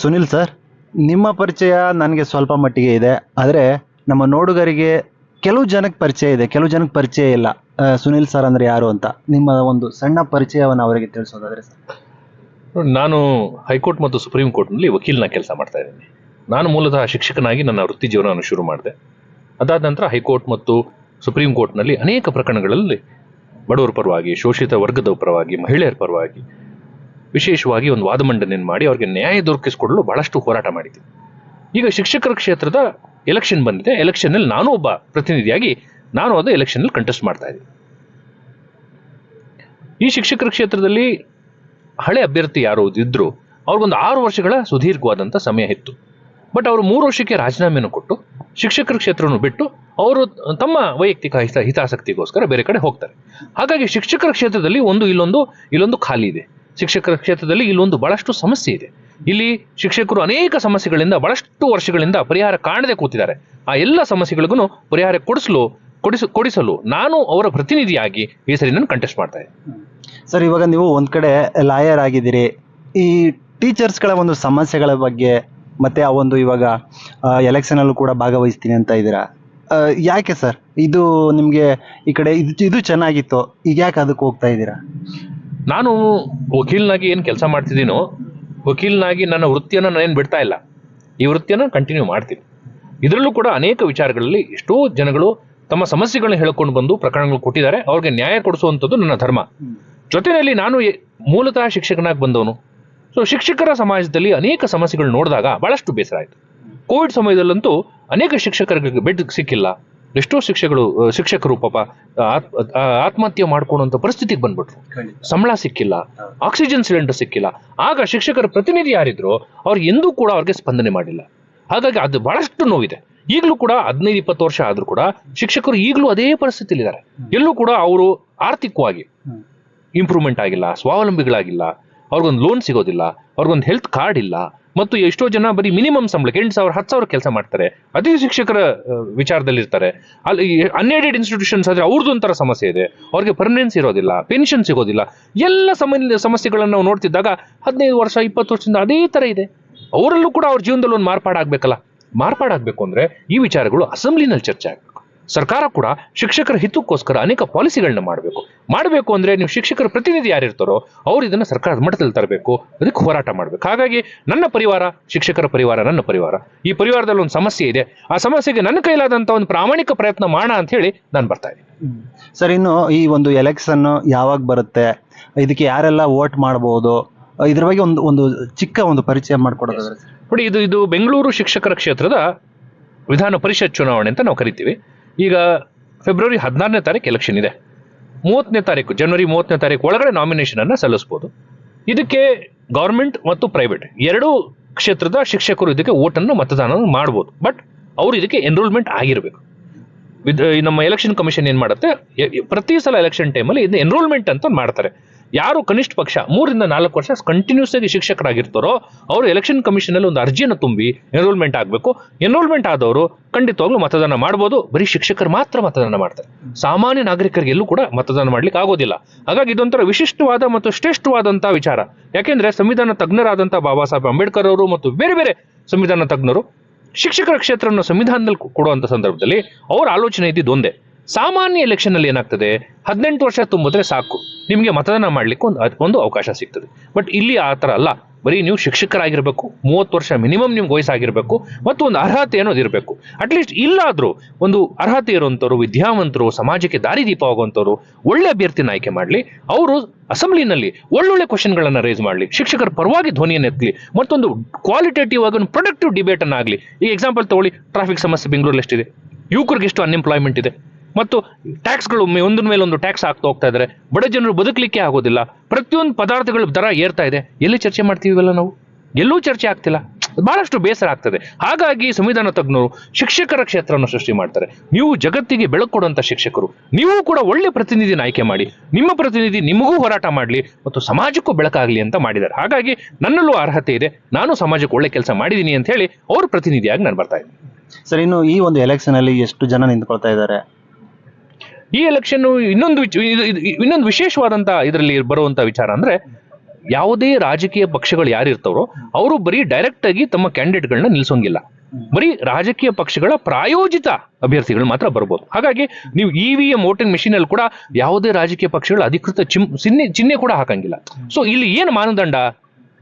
Sunil sir, ನಿಮ್ಮ ಪರಿಚಯ ನನಗೆ ಸ್ವಲ್ಪ ಮಟ್ಟಿಗೆ ಇದೆ, ಆದರೆ ನಮ್ಮ ನೋಡುಗರಿಗೆ ಕೆಲವು ಜನಕ್ಕೆ ಪರಿಚಯ ಇದೆ, ಕೆಲವು ಜನಕ್ಕೆ ಪರಿಚಯ ಇಲ್ಲ. ಸುನಿಲ್ ಸರ್ ಅಂದರೆ ಯಾರು ಅಂತ ನಿಮ್ಮ ಒಂದು ಸಣ್ಣ ಪರಿಚಯವನ್ನು ಅವರಿಗೆ ತಿಳಿಸೋದಾದರೆ ಸರ್. ನಾನು ಹೈಕೋರ್ಟ್ ಮತ್ತು ಸುಪ್ರೀಂ ಕೋರ್ಟ್ನಲ್ಲಿ ವಕೀಲನ ಕೆಲಸ ಮಾಡ್ತಾ ಇದ್ದೀನಿ. ನಾನು ಮೂಲತಃ ಶಿಕ್ಷಕನಾಗಿ ನನ್ನ ವೃತ್ತಿ ಜೀವನವನ್ನು ಶುರು ಮಾಡಿದೆ. ಅದಾದ ನಂತರ ಹೈಕೋರ್ಟ್ ಮತ್ತು ಸುಪ್ರೀಂ ಕೋರ್ಟ್ನಲ್ಲಿ ಅನೇಕ ಪ್ರಕರಣಗಳಲ್ಲಿ ಬಡವರ ಪರವಾಗಿ, ಶೋಷಿತ ವರ್ಗದ ಪರವಾಗಿ, ಮಹಿಳೆಯರ ಪರವಾಗಿ ವಿಶೇಷವಾಗಿ ಒಂದು ವಾದ ಮಂಡನೆಯನ್ನು ಮಾಡಿ ಅವರಿಗೆ ನ್ಯಾಯ ದೊರಕಿಸಿಕೊಡಲು ಬಹಳಷ್ಟು ಹೋರಾಟ ಮಾಡಿದ್ದೆ ಈಗ ಶಿಕ್ಷಕರ ಕ್ಷೇತ್ರದ ಎಲೆಕ್ಷನ್ ಬಂದಿದೆ. ಎಲೆಕ್ಷನ್ನಲ್ಲಿ ನಾನು ಒಬ್ಬ ಪ್ರತಿನಿಧಿಯಾಗಿ ನಾನು ಅದು ಎಲೆಕ್ಷನ್ನಲ್ಲಿ ಕಂಟೆಸ್ಟ್ ಮಾಡ್ತಾ ಇದ್ದೀನಿ ಈ ಶಿಕ್ಷಕರ ಕ್ಷೇತ್ರದಲ್ಲಿ ಹಳೆ ಅಭ್ಯರ್ಥಿ ಯಾರು ಇದ್ರು, ಅವ್ರಿಗೊಂದು ಆರು ವರ್ಷಗಳ ಸುದೀರ್ಘವಾದಂಥ ಸಮಯ ಇತ್ತು. ಬಟ್ ಅವರು ಮೂರು ವರ್ಷಕ್ಕೆ ರಾಜೀನಾಮೆಯನ್ನು ಕೊಟ್ಟು ಶಿಕ್ಷಕರ ಕ್ಷೇತ್ರವನ್ನು ಬಿಟ್ಟು ಅವರು ತಮ್ಮ ವೈಯಕ್ತಿಕ ಹಿತ ಹಿತಾಸಕ್ತಿಗೋಸ್ಕರ ಬೇರೆ ಕಡೆ ಹೋಗ್ತಾರೆ. ಹಾಗಾಗಿ ಶಿಕ್ಷಕರ ಕ್ಷೇತ್ರದಲ್ಲಿ ಒಂದು ಇಲ್ಲೊಂದು ಇಲ್ಲೊಂದು ಖಾಲಿ ಇದೆ. ಶಿಕ್ಷಕರ ಕ್ಷೇತ್ರದಲ್ಲಿ ಇಲ್ಲೊಂದು ಬಹಳಷ್ಟು ಸಮಸ್ಯೆ ಇದೆ. ಇಲ್ಲಿ ಶಿಕ್ಷಕರು ಅನೇಕ ಸಮಸ್ಯೆಗಳಿಂದ, ಬಹಳಷ್ಟು ವರ್ಷಗಳಿಂದ ಪರಿಹಾರ ಕಾಣದೆ ಕೂತಿದ್ದಾರೆ. ಆ ಎಲ್ಲ ಸಮಸ್ಯೆಗಳಿಗೂ ಪರಿಹಾರ ಕೊಡಿಸಲು, ಕೊಡಿಸ, ಕೊಡಿಸಲು ನಾನು ಅವರ ಪ್ರತಿನಿಧಿಯಾಗಿ ಈ ಸರಿ ನಾನು ಕಂಟೆಸ್ಟ್ ಮಾಡ್ತಾ ಇದ್ದೀನಿ. ಸರ್, ಇವಾಗ ನೀವು ಒಂದು ಕಡೆ ಲಾಯರ್ ಆಗಿದ್ದೀರಿ. ಈ ಟೀಚರ್ಸ್ಗಳ ಒಂದು ಸಮಸ್ಯೆಗಳ ಬಗ್ಗೆ ಮತ್ತೆ ಆ ಒಂದು ಇವಾಗ ಎಲೆಕ್ಷನಲ್ಲೂ ಕೂಡ ಭಾಗವಹಿಸ್ತೀನಿ ಅಂತ ಇದ್ದೀರಾ? ಯಾಕೆ ಸರ್? ಇದು ನಿಮಗೆ ಈ ಕಡೆ ಇದು ಇದು ಚೆನ್ನಾಗಿತ್ತು. ಈಗ ಯಾಕೆ ಅದಕ್ಕೆ ಹೋಗ್ತಾ ಇದ್ದೀರಾ? ನಾನು ವಕೀಲನಾಗಿ ಏನು ಕೆಲಸ ಮಾಡ್ತಿದ್ದೀನೋ, ವಕೀಲನಾಗಿ ನನ್ನ ವೃತ್ತಿಯನ್ನು ನಾನು ಏನು ಬಿಡ್ತಾ ಇಲ್ಲ, ಈ ವೃತ್ತಿಯನ್ನು ಕಂಟಿನ್ಯೂ ಮಾಡ್ತೀನಿ. ಇದರಲ್ಲೂ ಕೂಡ ಅನೇಕ ವಿಚಾರಗಳಲ್ಲಿ ಎಷ್ಟೋ ಜನಗಳು ತಮ್ಮ ಸಮಸ್ಯೆಗಳನ್ನ ಹೇಳ್ಕೊಂಡು ಬಂದು ಪ್ರಕರಣಗಳು ಕೊಟ್ಟಿದ್ದಾರೆ, ಅವ್ರಿಗೆ ನ್ಯಾಯ ಕೊಡಿಸುವಂಥದ್ದು ನನ್ನ ಧರ್ಮ. ಜೊತೆಯಲ್ಲಿ ನಾನು ಮೂಲತಃ ಶಿಕ್ಷಕನಾಗಿ ಬಂದವನು. ಸೊ ಶಿಕ್ಷಕರ ಸಮಾಜದಲ್ಲಿ ಅನೇಕ ಸಮಸ್ಯೆಗಳು ನೋಡಿದಾಗ ಬಹಳಷ್ಟು ಬೇಸರ ಆಯಿತು. ಕೋವಿಡ್ ಸಮಯದಲ್ಲಂತೂ ಅನೇಕ ಶಿಕ್ಷಕರಿಗೆ ಬೆಡ್ ಸಿಕ್ಕಿಲ್ಲ. ಎಷ್ಟೋ ಶಿಕ್ಷೆಗಳು ಶಿಕ್ಷಕರು ಪಾಪ ಆತ್ಮಹತ್ಯೆ ಮಾಡ್ಕೊಳ್ಳುವಂಥ ಪರಿಸ್ಥಿತಿಗೆ ಬಂದ್ಬಿಟ್ರು. ಸಂಬಳ ಸಿಕ್ಕಿಲ್ಲ ಆಕ್ಸಿಜನ್ ಸಿಲಿಂಡರ್ ಸಿಕ್ಕಿಲ್ಲ. ಆಗ ಶಿಕ್ಷಕರ ಪ್ರತಿನಿಧಿ ಯಾರಿದ್ರು ಅವ್ರು ಎಂದೂ ಕೂಡ ಅವ್ರಿಗೆ ಸ್ಪಂದನೆ ಮಾಡಿಲ್ಲ. ಹಾಗಾಗಿ ಅದು ಬಹಳಷ್ಟು ನೋವಿದೆ. ಈಗಲೂ ಕೂಡ ಹದಿನೈದು ಇಪ್ಪತ್ತು ವರ್ಷ ಆದ್ರೂ ಕೂಡ ಶಿಕ್ಷಕರು ಈಗಲೂ ಅದೇ ಪರಿಸ್ಥಿತಿಲಿದ್ದಾರೆ. ಎಲ್ಲೂ ಕೂಡ ಅವರು ಆರ್ಥಿಕವಾಗಿ ಇಂಪ್ರೂವ್ಮೆಂಟ್ ಆಗಿಲ್ಲ ಸ್ವಾವಲಂಬಿಗಳಾಗಿಲ್ಲ ಅವ್ರಿಗೊಂದು ಲೋನ್ ಸಿಗೋದಿಲ್ಲ ಅವ್ರಿಗೊಂದು ಹೆಲ್ತ್ ಕಾರ್ಡ್ ಇಲ್ಲ ಮತ್ತು ಎಷ್ಟೋ ಜನ ಬರೀ ಮಿನಿಮಮ್ ಸಂಬಳಕ್ಕೆ, ಎಂಟು ಸಾವಿರ, ಹತ್ತು ಸಾವಿರ ಕೆಲಸ ಮಾಡ್ತಾರೆ. ಅದೇ ಶಿಕ್ಷಕರ ವಿಚಾರದಲ್ಲಿ ಇರ್ತಾರೆ ಅಲ್ಲಿ ಅನ್ಎಡೆಡ್ ಇನ್ಸ್ಟಿಟ್ಯೂಷನ್ಸ್ ಆದ್ರೆ ಅವ್ರದ್ದು ಒಂಥರ ಸಮಸ್ಯೆ ಇದೆ. ಅವ್ರಿಗೆ ಪರ್ಮನೆನ್ಸ್ ಇರೋದಿಲ್ಲ ಪೆನ್ಷನ್ ಸಿಗೋದಿಲ್ಲ. ಎಲ್ಲ ಸಮ ಸಮಸ್ಯೆಗಳನ್ನು ನಾವು ನೋಡ್ತಿದ್ದಾಗ ಹದಿನೈದು ವರ್ಷ, ಇಪ್ಪತ್ತು ವರ್ಷದಿಂದ ಅದೇ ತರ ಇದೆ. ಅವರಲ್ಲೂ ಕೂಡ ಅವ್ರ ಜೀವನದಲ್ಲಿ ಒಂದು ಮಾರ್ಪಾಡಾಗಬೇಕಲ್ಲ. ಮಾರ್ಪಾಡಾಗಬೇಕು ಅಂದ್ರೆ ಈ ವಿಚಾರಗಳು ಅಸೆಂಬ್ಲಿನಲ್ಲಿ ಚರ್ಚೆ ಆಗಬೇಕು. ಸರ್ಕಾರ ಕೂಡ ಶಿಕ್ಷಕರ ಹಿತಕ್ಕೋಸ್ಕರ ಅನೇಕ ಪಾಲಿಸಿಗಳನ್ನ ಮಾಡಬೇಕು. ಮಾಡಬೇಕು ಅಂದ್ರೆ ನೀವು ಶಿಕ್ಷಕರ ಪ್ರತಿನಿಧಿ ಯಾರಿರ್ತಾರೋ ಅವ್ರು ಇದನ್ನ ಸರ್ಕಾರದ ಮಟ್ಟದಲ್ಲಿ ತರಬೇಕು ಅದಕ್ಕೆ ಹೋರಾಟ ಮಾಡಬೇಕು. ಹಾಗಾಗಿ ನನ್ನ ಪರಿವಾರ ಶಿಕ್ಷಕರ ಪರಿವಾರ ನನ್ನ ಪರಿವಾರ. ಈ ಪರಿವಾರದಲ್ಲಿ ಒಂದು ಸಮಸ್ಯೆ ಇದೆ. ಆ ಸಮಸ್ಯೆಗೆ ನನ್ನ ಕೈಲಾದಂತ ಒಂದು ಪ್ರಾಮಾಣಿಕ ಪ್ರಯತ್ನ ಮಾಡೋಣ ಅಂತ ಹೇಳಿ ನಾನು ಬರ್ತಾ ಇದ್ದೀನಿ. ಸರ್ ಇನ್ನು ಈ ಒಂದು ಎಲೆಕ್ಷನ್ ಯಾವಾಗ ಬರುತ್ತೆ? ಇದಕ್ಕೆ ಯಾರೆಲ್ಲ ವೋಟ್ ಮಾಡಬಹುದು ಇದ್ರ ಬಗ್ಗೆ ಒಂದು ಒಂದು ಚಿಕ್ಕ ಒಂದು ಪರಿಚಯ ಮಾಡಿಕೊಡೋದು ನೋಡಿ ಇದು ಇದು ಬೆಂಗಳೂರು ಶಿಕ್ಷಕರ ಕ್ಷೇತ್ರದ ವಿಧಾನ ಪರಿಷತ್ ಚುನಾವಣೆ ಅಂತ ನಾವು ಕರಿತೀವಿ. ಈಗ ಫೆಬ್ರವರಿ ಹದಿನಾರನೇ ತಾರೀಕು ಎಲೆಕ್ಷನ್ ಇದೆ. ಮೂವತ್ತನೇ ತಾರೀಕು ಜನವರಿ ಮೂವತ್ತನೇ ತಾರೀಕು ಒಳಗಡೆ ನಾಮಿನೇಷನ್ ಅನ್ನು ಸಲ್ಲಿಸಬಹುದು ಇದಕ್ಕೆ ಗೌರ್ಮೆಂಟ್ ಮತ್ತು ಪ್ರೈವೇಟ್ ಎರಡೂ ಕ್ಷೇತ್ರದ ಶಿಕ್ಷಕರು ಇದಕ್ಕೆ ಓಟನ್ನು ಮತದಾನ ಮಾಡ್ಬೋದು. ಬಟ್ ಅವರು ಇದಕ್ಕೆ ಎನ್ರೋಲ್ಮೆಂಟ್ ಆಗಿರಬೇಕು. ನಮ್ಮ ಎಲೆಕ್ಷನ್ ಕಮಿಷನ್ ಏನ್ ಮಾಡುತ್ತೆ? ಪ್ರತಿ ಸಲ ಎಲೆಕ್ಷನ್ ಟೈಮಲ್ಲಿ ಇದನ್ನ ಎನ್ರೋಲ್ಮೆಂಟ್ ಅಂತ ಮಾಡ್ತಾರೆ. ಯಾರು ಕನಿಷ್ಠ ಪಕ್ಷ ಮೂರರಿಂದ ನಾಲ್ಕು ವರ್ಷ ಕಂಟಿನ್ಯೂಸ್ ಆಗಿ ಶಿಕ್ಷಕರಾಗಿರ್ತಾರೋ ಅವರು ಎಲೆಕ್ಷನ್ ಕಮಿಷನ್ ಅಲ್ಲಿ ಒಂದು ಅರ್ಜಿಯನ್ನು ತುಂಬಿ ಎನ್ರೋಲ್ಮೆಂಟ್ ಆಗಬೇಕು. ಎನ್ರೋಲ್ಮೆಂಟ್ ಆದವರು ಖಂಡಿತವಾಗ್ಲೂ ಮತದಾನ ಮಾಡ್ಬೋದು. ಬರೀ ಶಿಕ್ಷಕರು ಮಾತ್ರ ಮತದಾನ ಮಾಡ್ತಾರೆ. ಸಾಮಾನ್ಯ ನಾಗರಿಕರಿಗೆ ಎಲ್ಲೂ ಕೂಡ ಮತದಾನ ಮಾಡ್ಲಿಕ್ಕೆ ಆಗೋದಿಲ್ಲ. ಹಾಗಾಗಿ ಇದೊಂಥರ ವಿಶಿಷ್ಟವಾದ ಮತ್ತು ಶ್ರೇಷ್ಠವಾದಂತಹ ವಿಚಾರ. ಯಾಕೆಂದ್ರೆ ಸಂವಿಧಾನ ತಜ್ಞರಾದಂಥ ಬಾಬಾ ಸಾಹೇಬ್ ಅಂಬೇಡ್ಕರ್ ಅವರು ಮತ್ತು ಬೇರೆ ಬೇರೆ ಸಂವಿಧಾನ ತಜ್ಞರು ಶಿಕ್ಷಕರ ಕ್ಷೇತ್ರವನ್ನು ಸಂವಿಧಾನದಲ್ಲಿ ಕೊಡುವಂಥ ಸಂದರ್ಭದಲ್ಲಿ ಅವರ ಆಲೋಚನೆ ಇದ್ದಿದ್ದು ಒಂದೇ. ಸಾಮಾನ್ಯ ಎಲೆಕ್ಷನ್ ಅಲ್ಲಿ ಏನಾಗ್ತದೆ? ಹದಿನೆಂಟು ವರ್ಷ ತುಂಬಿದ್ರೆ ಸಾಕು. ನಿಮಗೆ ಮತದಾನ ಮಾಡ್ಲಿಕ್ಕೆ ಒಂದು ಒಂದು ಅವಕಾಶ ಸಿಗ್ತದೆ. ಬಟ್ ಇಲ್ಲಿ ಆ ಥರ ಅಲ್ಲ. ಬರೀ ನೀವು ಶಿಕ್ಷಕರಾಗಿರ್ಬೇಕು, ಮೂವತ್ತು ವರ್ಷ ಮಿನಿಮಮ್ ನಿಮ್ಗೆ ವಯಸ್ಸಾಗಿರ್ಬೇಕು, ಮತ್ತು ಒಂದು ಅರ್ಹತೆ ಅನ್ನೋದು ಇರಬೇಕು. ಅಟ್ಲೀಸ್ಟ್ ಇಲ್ಲಾದರೂ ಒಂದು ಅರ್ಹತೆ ಇರುವಂಥವ್ರು, ವಿದ್ಯಾವಂತರು, ಸಮಾಜಕ್ಕೆ ದಾರಿದೀಪ ಆಗುವಂಥವ್ರು, ಒಳ್ಳೆ ಅಭ್ಯರ್ಥಿನ ಆಯ್ಕೆ ಮಾಡಲಿ. ಅವರು ಅಸೆಂಬ್ಲಿನಲ್ಲಿ ಒಳ್ಳೊಳ್ಳೆ ಕ್ವಶನ್ಗಳನ್ನು ರೈಸ್ ಮಾಡಲಿ. ಶಿಕ್ಷಕರ ಪರವಾಗಿ ಧ್ವನಿಯನ್ನು ಎತ್ತಲಿ ಮತ್ತೊಂದು ಕ್ವಾಲಿಟೇಟಿವ್ ಆಗಿ ಒಂದು ಪ್ರೊಡಕ್ಟಿವ್ ಡಿಬೇಟ್ ಅನ್ನ ಆಗಲಿ. ಈ ಎಕ್ಸಾಂಪಲ್ ತಗೊಳ್ಳಿ ಟ್ರಾಫಿಕ್ ಸಮಸ್ಯೆ ಬೆಂಗಳೂರಲ್ಲಿ ಎಷ್ಟಿದೆ ಯುವಕರಿಗೆ ಎಷ್ಟು ಅನ್ಎಂಪ್ಲಾಯ್ಮೆಂಟ್ ಇದೆ. ಮತ್ತು ಟ್ಯಾಕ್ಸ್ಗಳು ಒಂದ್ರ ಮೇಲೆ ಒಂದು ಟ್ಯಾಕ್ಸ್ ಆಗ್ತಾ ಹೋಗ್ತಾ ಇದ್ದಾರೆ ಬಡ ಜನರು ಬದುಕಲಿಕ್ಕೆ ಆಗೋದಿಲ್ಲ. ಪ್ರತಿಯೊಂದು ಪದಾರ್ಥಗಳ ದರ ಏರ್ತಾ ಇದೆ. ಎಲ್ಲಿ ಚರ್ಚೆ ಮಾಡ್ತೀವಲ್ಲ ನಾವು? ಎಲ್ಲೂ ಚರ್ಚೆ ಆಗ್ತಿಲ್ಲ. ಬಹಳಷ್ಟು ಬೇಸರ ಆಗ್ತದೆ. ಹಾಗಾಗಿ ಸಂವಿಧಾನ ತಜ್ಞರು ಶಿಕ್ಷಕರ ಕ್ಷೇತ್ರವನ್ನು ಸೃಷ್ಟಿ ಮಾಡ್ತಾರೆ. ನೀವು ಜಗತ್ತಿಗೆ ಬೆಳಕು ಕೊಡುವಂತ ಶಿಕ್ಷಕರು. ನೀವು ಕೂಡ ಒಳ್ಳೆ ಪ್ರತಿನಿಧಿನ ಆಯ್ಕೆ ಮಾಡಿ. ನಿಮ್ಮ ಪ್ರತಿನಿಧಿ ನಿಮಗೂ ಹೋರಾಟ ಮಾಡಲಿ ಮತ್ತು ಸಮಾಜಕ್ಕೂ ಬೆಳಕಾಗಲಿ ಅಂತ ಮಾಡಿದ್ದಾರೆ. ಹಾಗಾಗಿ ನನ್ನಲ್ಲೂ ಅರ್ಹತೆ ಇದೆ. ನಾನು ಸಮಾಜಕ್ಕೆ ಒಳ್ಳೆ ಕೆಲಸ ಮಾಡಿದ್ದೀನಿ ಅಂತ ಹೇಳಿ ಅವ್ರ ಪ್ರತಿನಿಧಿಯಾಗಿ ನಾನು ಬರ್ತಾ ಇದ್ದೀನಿ. ಸರ್, ಇನ್ನು ಈ ಒಂದು ಎಲೆಕ್ಷನ್ ಅಲ್ಲಿ ಎಷ್ಟು ಜನ ನಿಂತ್ಕೊಳ್ತಾ ಇದ್ದಾರೆ? ಈ ಎಲೆಕ್ಷನ್ ಇನ್ನೊಂದು ಇನ್ನೊಂದು ವಿಶೇಷವಾದಂತ ಇದರಲ್ಲಿ ಬರುವಂತ ವಿಚಾರ ಅಂದ್ರೆ ಯಾವುದೇ ರಾಜಕೀಯ ಪಕ್ಷಗಳು ಯಾರಿರ್ತಾರೋ ಅವರು ಬರೀ ಡೈರೆಕ್ಟ್ ಆಗಿ ತಮ್ಮ ಕ್ಯಾಂಡಿಡೇಟ್ಗಳನ್ನ ನಿಲ್ಸೋಂಗಿಲ್ಲ. ಬರೀ ರಾಜಕೀಯ ಪಕ್ಷಗಳ ಪ್ರಾಯೋಜಿತ ಅಭ್ಯರ್ಥಿಗಳು ಮಾತ್ರ ಬರ್ಬೋದು. ಹಾಗಾಗಿ ನೀವು E V M voting machine ಅಲ್ಲಿ ಕೂಡ ಯಾವುದೇ ರಾಜಕೀಯ ಪಕ್ಷಗಳ ಅಧಿಕೃತ ಚಿಹ್ನೆ ಚಿಹ್ನೆ ಕೂಡ ಹಾಕಂಗಿಲ್ಲ. ಸೊ ಇಲ್ಲಿ ಏನು ಮಾನದಂಡ?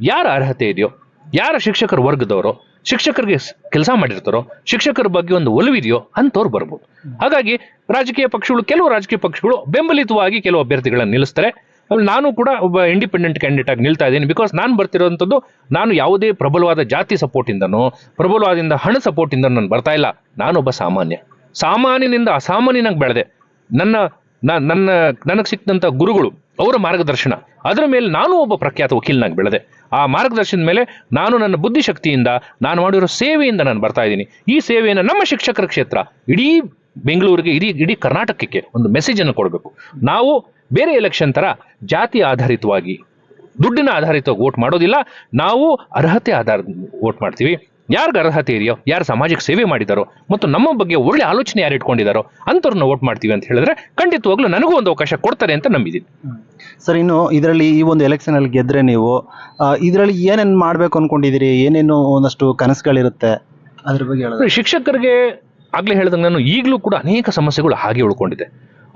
ಯಾರ ಅರ್ಹತೆ ಇದೆಯೋ ಯಾರ ಶಿಕ್ಷಕರ ವರ್ಗದವರು, ಶಿಕ್ಷಕರಿಗೆ ಕೆಲಸ ಮಾಡಿರ್ತಾರೋ, ಶಿಕ್ಷಕರ ಬಗ್ಗೆ ಒಂದು ಒಲವಿದೆಯೋ ಅಂತವ್ರು ಬರ್ಬೋದು. ಹಾಗಾಗಿ ರಾಜಕೀಯ ಪಕ್ಷಗಳು, ಕೆಲವು ರಾಜಕೀಯ ಪಕ್ಷಗಳು ಬೆಂಬಲಿತವಾಗಿ ಕೆಲವು ಅಭ್ಯರ್ಥಿಗಳನ್ನು ನಿಲ್ಲಿಸ್ತಾರೆ. ನಾನು ಕೂಡ ಒಬ್ಬ ಇಂಡಿಪೆಂಡೆಂಟ್ ಕ್ಯಾಂಡಿಡೇಟ್ ಆಗಿ ನಿಲ್ತಾ ಇದ್ದೀನಿ ಬಿಕಾಸ್ ನಾನು ಬರ್ತಿರೋಂಥದ್ದು ನಾನು ಯಾವುದೇ ಪ್ರಬಲವಾದ ಜಾತಿ ಸಪೋರ್ಟಿಂದನೋ ಪ್ರಬಲವಾದಿಂದ ಹಣ ಸಪೋರ್ಟಿಂದ ನಾನು ಬರ್ತಾ ಇಲ್ಲ. ನಾನೊಬ್ಬ ಸಾಮಾನ್ಯ. ಸಾಮಾನ್ಯನಿಂದ ಅಸಾಮಾನ್ಯನಾಗಿ ಬೆಳೆದೆ. ನನ್ನ ನನ್ನ, ನನಗೆ ಸಿಕ್ಕಂಥ ಗುರುಗಳು ಅವರ ಮಾರ್ಗದರ್ಶನ. ಅದರ ಮೇಲೆ ನಾನು ಒಬ್ಬ ಪ್ರಖ್ಯಾತ ವಕೀಲನಾಗಿ ಬೆಳೆದೆ. ಆ ಮಾರ್ಗದರ್ಶನದ ಮೇಲೆ ನಾನು ನನ್ನ ಬುದ್ಧಿಶಕ್ತಿಯಿಂದ ನಾನು ಮಾಡಿರೋ ಸೇವೆಯಿಂದ ನಾನು ಬರ್ತಾ ಇದ್ದೀನಿ. ಈ ಸೇವೆಯನ್ನು ನಮ್ಮ ಶಿಕ್ಷಕರ ಕ್ಷೇತ್ರ, ಇಡೀ ಬೆಂಗಳೂರಿಗೆ, ಇಡೀ ಇಡೀ ಕರ್ನಾಟಕಕ್ಕೆ ಒಂದು ಮೆಸೇಜ್ ಅನ್ನು ಕೊಡಬೇಕು. ನಾವು ಬೇರೆ ಎಲೆಕ್ಷನ್ ಥರ ಜಾತಿ ಆಧಾರಿತವಾಗಿ ದುಡ್ಡಿನ ಆಧಾರಿತವಾಗಿ ವೋಟ್ ಮಾಡೋದಿಲ್ಲ. ನಾವು ಅರ್ಹತೆ ಆಧಾರ ವೋಟ್ ಮಾಡ್ತೀವಿ. ಯಾರಿಗೆ ಅರ್ಹತೆ ಇದೆಯೋ ಯಾರು ಸಮಾಜಕ್ಕೆ ಸೇವೆ ಮಾಡಿದಾರೋ ಮತ್ತು ನಮ್ಮ ಬಗ್ಗೆ ಒಳ್ಳೆ ಆಲೋಚನೆ ಯಾರು ಇಟ್ಕೊಂಡಿದ್ದಾರೋ ಅಂಥವ್ರನ್ನ ವೋಟ್ ಮಾಡ್ತೀವಿ ಅಂತ ಹೇಳಿದ್ರೆ ಖಂಡಿತವಾಗ್ಲೂ ನನಗೂ ಒಂದು ಅವಕಾಶ ಕೊಡ್ತಾರೆ ಅಂತ ನಂಬಿದ್ದೀನಿ ಸರ್ ಇನ್ನು ಇದರಲ್ಲಿ ಈ ಒಂದು ಎಲೆಕ್ಷನ್ ಅಲ್ಲಿ ಗೆದ್ರೆ ನೀವು ಇದರಲ್ಲಿ ಏನೇನು ಮಾಡಬೇಕು ಅನ್ಕೊಂಡಿದ್ದೀರಿ? ಏನೇನು ಒಂದಷ್ಟು ಕನಸುಗಳಿರುತ್ತೆ? ಅದ್ರ ಬಗ್ಗೆ ಶಿಕ್ಷಕರಿಗೆ ಆಗ್ಲೇ ಹೇಳಿದಂಗೆ ನಾನು ಈಗಲೂ ಕೂಡ ಅನೇಕ ಸಮಸ್ಯೆಗಳು ಹಾಗೆ ಉಳ್ಕೊಂಡಿದೆ.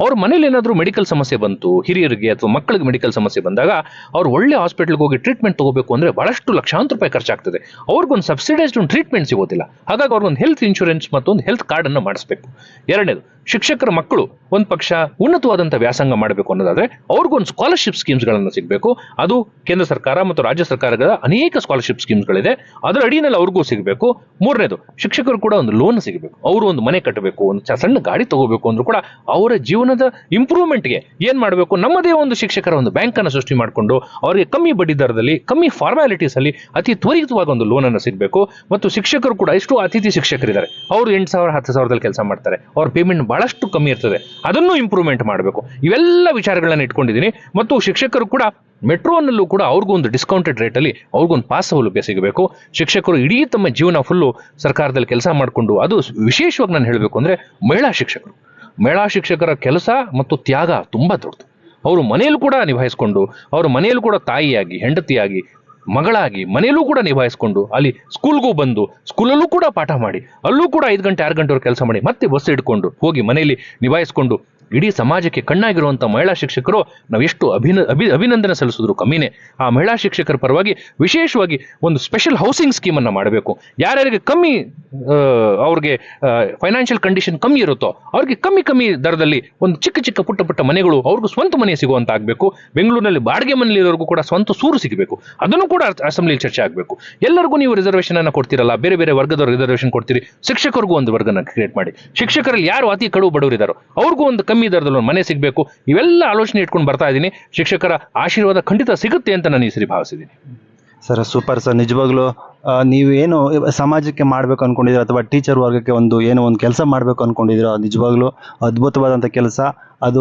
ಅವ್ರ ಮನೇಲಿ ಏನಾದರೂ ಮೆಡಿಕಲ್ ಸಮಸ್ಯೆ ಬಂತು, ಹಿರಿಯರಿಗೆ ಅಥವಾ ಮಕ್ಕಳಿಗೆ ಮೆಡಿಕಲ್ ಸಮಸ್ಯೆ ಬಂದಾಗ ಅವ್ರು ಒಳ್ಳೆ ಹಾಸ್ಪಿಟಲ್ಗೆ ಹೋಗಿ ಟ್ರೀಟ್ಮೆಂಟ್ ತಗೋಬೇಕು ಅಂದ್ರೆ ಬಹಳಷ್ಟು ಲಕ್ಷಾಂತರ ರೂಪಾಯಿ ಖರ್ಚಾಗ್ತದೆ. ಅವ್ರಿಗೊಂದು ಸಬ್ಸಿಡೈಸ್ಡ್ ಒಂದು ಟ್ರೀಟ್ಮೆಂಟ್ ಸಿಗೋದಿಲ್ಲ. ಹಾಗಾಗಿ ಅವ್ರಿಗೊಂದು ಹೆಲ್ತ್ ಇನ್ಶೂರೆನ್ಸ್ ಮತ್ತೊಂದು ಹೆಲ್ತ್ ಕಾರ್ಡ್ ಅನ್ನು ಮಾಡಿಸ್ಬೇಕು. ಎರಡನೇದು, ಶಿಕ್ಷಕರ ಮಕ್ಕಳು ಒಂದು ಪಕ್ಷ ಉನ್ನತವಾದಂಥ ವ್ಯಾಸಂಗ ಮಾಡಬೇಕು ಅನ್ನೋದಾದರೆ ಅವ್ರಿಗೊಂದು ಸ್ಕಾಲರ್ಶಿಪ್ ಸ್ಕೀಮ್ಸ್ಗಳನ್ನು ಸಿಗಬೇಕು. ಅದು ಕೇಂದ್ರ ಸರ್ಕಾರ ಮತ್ತು ರಾಜ್ಯ ಸರ್ಕಾರಗಳ ಅನೇಕ ಸ್ಕಾಲರ್ಶಿಪ್ ಸ್ಕೀಮ್ಸ್ಗಳಿದೆ ಅದರ ಅಡಿಯಲ್ಲಿ ಅವ್ರಿಗೂ ಸಿಗಬೇಕು. ಮೂರನೇದು, ಶಿಕ್ಷಕರು ಕೂಡ ಒಂದು ಲೋನ್ ಸಿಗಬೇಕು. ಅವರು ಒಂದು ಮನೆ ಕಟ್ಟಬೇಕು, ಒಂದು ಸಣ್ಣ ಗಾಡಿ ತಗೋಬೇಕು ಅಂದ್ರೂ ಕೂಡ ಅವರ ಜೀವನದ ಇಂಪ್ರೂವ್ಮೆಂಟ್ಗೆ ಏನ್ ಮಾಡಬೇಕು? ನಮ್ಮದೇ ಒಂದು ಶಿಕ್ಷಕರ ಒಂದು ಬ್ಯಾಂಕ್ ಅನ್ನು ಸೃಷ್ಟಿ ಮಾಡಿಕೊಂಡು ಅವರಿಗೆ ಕಮ್ಮಿ ಬಡ್ಡಿ ದರದಲ್ಲಿ, ಕಮ್ಮಿ ಫಾರ್ಮಾಲಿಟೀಸ್ ಅಲ್ಲಿ ಅತಿ ತ್ವರಿತವಾಗಿ ಒಂದು ಲೋನ್ ಅನ್ನು ಸಿಗಬೇಕು. ಮತ್ತು ಶಿಕ್ಷಕರು ಕೂಡ ಎಷ್ಟು ಅತಿಥಿ ಶಿಕ್ಷಕರಿದ್ದಾರೆ. ಅವರು ಎಂಟು ಸಾವಿರ, ಹತ್ತು ಸಾವಿರದಲ್ಲಿ ಕೆಲಸ ಮಾಡ್ತಾರೆ. ಅವ್ರ ಪೇಮೆಂಟ್ ಬಹಳಷ್ಟು ಕಮ್ಮಿ ಇರ್ತದೆ. ಅದನ್ನು ಇಂಪ್ರೂವ್ಮೆಂಟ್ ಮಾಡಬೇಕು. ಇವೆಲ್ಲ ವಿಚಾರಗಳನ್ನು ಇಟ್ಕೊಂಡಿದ್ದೀನಿ. ಮತ್ತು ಶಿಕ್ಷಕರು ಕೂಡ ಮೆಟ್ರೋನಲ್ಲೂ ಕೂಡ ಅವ್ರಿಗೂ ಒಂದು ಡಿಸ್ಕೌಂಟೆಡ್ ರೇಟಲ್ಲಿ ಅವ್ರಿಗೊಂದು ಪಾಸ್ ಸೌಲಭ್ಯ ಸಿಗಬೇಕು. ಶಿಕ್ಷಕರು ಇಡೀ ತಮ್ಮ ಜೀವನ ಫುಲ್ಲು ಸರ್ಕಾರದಲ್ಲಿ ಕೆಲಸ ಮಾಡಿಕೊಂಡು ಅದು ವಿಶೇಷವಾಗಿ ನಾನು ಹೇಳಬೇಕು ಅಂದರೆ ಮಹಿಳಾ ಶಿಕ್ಷಕರು. ಮಹಿಳಾ ಶಿಕ್ಷಕರ ಕೆಲಸ ಮತ್ತು ತ್ಯಾಗ ತುಂಬ ದೊಡ್ಡದು. ಅವರು ಮನೆಯಲ್ಲೂ ಕೂಡ ನಿಭಾಯಿಸ್ಕೊಂಡು, ಅವರು ಮನೆಯಲ್ಲೂ ಕೂಡ ತಾಯಿಯಾಗಿ, ಹೆಂಡತಿಯಾಗಿ, ಮಗಳಾಗಿ ಮನೆಯಲ್ಲೂ ಕೂಡ ನಿಭಾಯಿಸ್ಕೊಂಡು, ಅಲ್ಲಿ ಸ್ಕೂಲ್ಗೂ ಬಂದು ಸ್ಕೂಲಲ್ಲೂ ಕೂಡ ಪಾಠ ಮಾಡಿ, ಅಲ್ಲೂ ಕೂಡ ಐದು ಗಂಟೆ, ಆರು ಗಂಟೆವರೆಗೆ ಕೆಲಸ ಮಾಡಿ, ಮತ್ತೆ ಬಸ್ ಹಿಡ್ಕೊಂಡು ಹೋಗಿ ಮನೆಯಲ್ಲಿ ನಿಭಾಯಿಸ್ಕೊಂಡು ಇಡೀ ಸಮಾಜಕ್ಕೆ ಕಣ್ಣಾಗಿರುವಂಥ ಮಹಿಳಾ ಶಿಕ್ಷಕರು ನಾವು ಎಷ್ಟು ಅಭಿನ, ಅಭಿ, ಅಭಿನಂದನೆ ಸಲ್ಲಿಸಿದ್ರು ಕಮ್ಮಿನೇ. ಆ ಮಹಿಳಾ ಶಿಕ್ಷಕರ ಪರವಾಗಿ ವಿಶೇಷವಾಗಿ ಒಂದು ಸ್ಪೆಷಲ್ ಹೌಸಿಂಗ್ ಸ್ಕೀಮನ್ನು ಮಾಡಬೇಕು. ಯಾರ್ಯಾರಿಗೆ ಕಮ್ಮಿ ಅವ್ರಿಗೆ ಫೈನಾನ್ಷಿಯಲ್ ಕಂಡೀಷನ್ ಕಮ್ಮಿ ಇರುತ್ತೋ, ಅವ್ರಿಗೆ ಕಮ್ಮಿ ಕಮ್ಮಿ ದರದಲ್ಲಿ ಒಂದು ಚಿಕ್ಕ ಚಿಕ್ಕ ಪುಟ್ಟ ಪುಟ್ಟ ಮನೆಗಳು ಅವ್ರಿಗೂ ಸ್ವಂತ ಮನೆ ಸಿಗುವಂತ ಆಗಬೇಕು ಬೆಂಗಳೂರಿನಲ್ಲಿ ಬಾಡಿಗೆ ಮನೆಯಲ್ಲಿರೋರ್ಗೂ ಕೂಡ ಸ್ವಂತ ಸೂರು ಸಿಗಬೇಕು. ಅದನ್ನು ಕೂಡ ಅಸೆಂಬ್ಲಿಯಲ್ಲಿ ಚರ್ಚೆ ಆಗಬೇಕು. ಎಲ್ಲರಿಗೂ ನೀವು ರಿಸರ್ವೇಷನ್ ಅನ್ನು ಕೊಡ್ತಿರಲ್ಲ, ಬೇರೆ ಬೇರೆ ವರ್ಗದ ರಿಸರ್ವೇಷನ್ ಕೊಡ್ತೀರಿ, ಶಿಕ್ಷಕರಿಗೂ ಒಂದು ವರ್ಗನ ಕ್ರಿಯೇಟ್ ಮಾಡಿ. ಶಿಕ್ಷಕರಲ್ಲಿ ಯಾರು ಅತಿ ಕಡು ಬಡವರಿದಾರೋ, ಅವ್ರಿಗೂ ಒಂದು ಕಮ್ಮಿ ದರದಲ್ಲಿ ಒಂದು ಮನೆ ಸಿಗಬೇಕು, ಇವೆಲ್ಲ ಆಲೋಚನೆ ಇಟ್ಕೊಂಡು ಬರ್ತಾ ಇದ್ದೀನಿ. ಶಿಕ್ಷಕರ ಆಶೀರ್ವಾದ ಖಂಡಿತ ಸಿಗುತ್ತೆ ಅಂತ ನಾನು ಈ ಸರಿ ಭಾವಿಸಿದ್ದೀನಿ. Sir super sir. ನಿಜವಾಗ್ಲೂ ನೀವು ಏನು ಸಮಾಜಕ್ಕೆ ಮಾಡಬೇಕು ಅಂದ್ಕೊಂಡಿದ್ದೀರಾ ಅಥವಾ ಟೀಚರ್ ವರ್ಗಕ್ಕೆ ಒಂದು, ಏನೋ ಒಂದು ಕೆಲಸ ಮಾಡಬೇಕು ಅಂದ್ಕೊಂಡಿದ್ದೀರಾ ನಿಜವಾಗ್ಲೂ ಅದ್ಭುತವಾದಂಥ ಕೆಲಸ. ಅದು